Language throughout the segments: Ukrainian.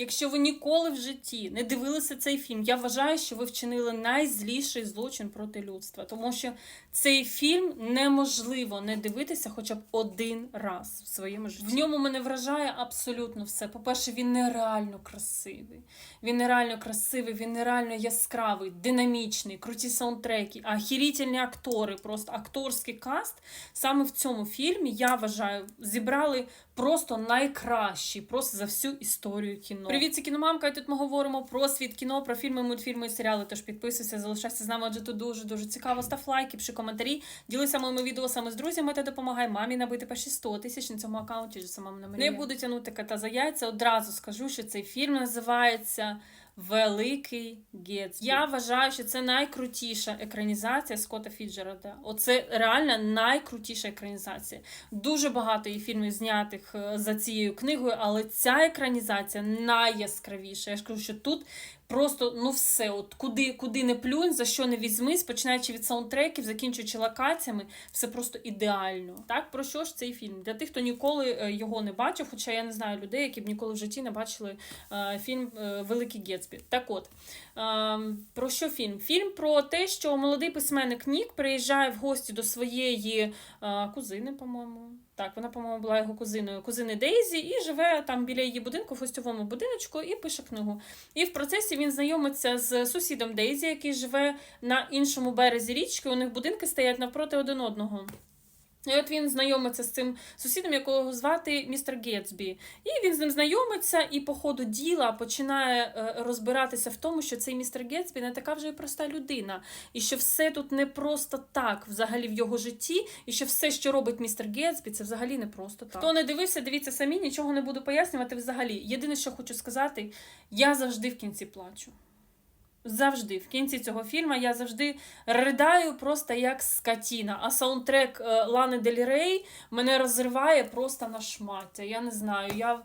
Якщо ви ніколи в житті не дивилися цей фільм, я вважаю, що ви вчинили найзліший злочин проти людства, тому що цей фільм неможливо не дивитися хоча б один раз в своєму житті. В ньому мене вражає абсолютно все. По-перше, він нереально красивий. Він нереально красивий, він нереально яскравий, динамічний, круті саундтреки, ахірітельні актори, просто акторський каст. Саме в цьому фільмі я вважаю, зібрали просто найкращий, просто за всю історію кіно. Привіт, це кіномамка. І тут ми говоримо про світ кіно, про фільми, мультфільми і серіали. Тож підписуйся, залишайся з нами, адже тут дуже дуже цікаво. Став лайки, пиши коментарі, ділися моїми відео саме з друзями та допомагай мамі набити перші 100 тисяч на цьому аккаунті. Же самому на Не буду тягнути кота за яйця. Одразу скажу, що цей фільм називається. Великий Гетсбі. Я вважаю, що це найкрутіша екранізація Скотта Фіджеральда. Оце реально найкрутіша екранізація. Дуже багато є фільмів знятих е, за цією книгою, але ця екранізація найяскравіша. Я ж кажу, що тут просто ну все, от куди, куди не плюнь, за що не візьмись, починаючи від саундтреків, закінчуючи локаціями, все просто ідеально. Так про що ж цей фільм? Для тих, хто ніколи е, його не бачив, хоча я не знаю людей, які б ніколи в житті не бачили е, фільм Великий Гетсбі. Так от е, про що фільм? Фільм про те, що молодий письменник Нік приїжджає в гості до своєї е, кузини, по-моєму. Так, вона, по-моєму, була його кузиною, кузини Дейзі, і живе там біля її будинку, в гостьовому будиночку, і пише книгу. І в процесі він знайомиться з сусідом Дейзі, який живе на іншому березі річки. У них будинки стоять навпроти один одного. І от він знайомиться з цим сусідом, якого звати містер Гетсбі. І він з ним знайомиться, і по ходу діла починає е, розбиратися в тому, що цей містер Гетсбі не така вже й проста людина, і що все тут не просто так взагалі в його житті, і що все, що робить містер Гетсбі, це взагалі не просто так. Хто не дивився, дивіться самі, нічого не буду пояснювати взагалі. Єдине, що хочу сказати, я завжди в кінці плачу. Завжди в кінці цього фільму я завжди ридаю просто як скотіна. А саундтрек е, Лани Дель Рей мене розриває просто на шмаття. Я не знаю. Я,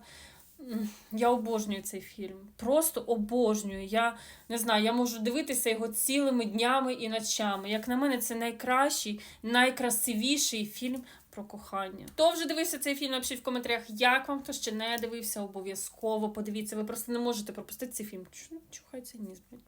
я обожнюю цей фільм. Просто обожнюю. Я не знаю, я можу дивитися його цілими днями і ночами. Як на мене, це найкращий, найкрасивіший фільм. Про кохання. Хто вже дивився цей фільм, напишіть в коментарях, як вам, хто ще не дивився, обов'язково подивіться. Ви просто не можете пропустити цей фільм. Чухається ніс, блядь.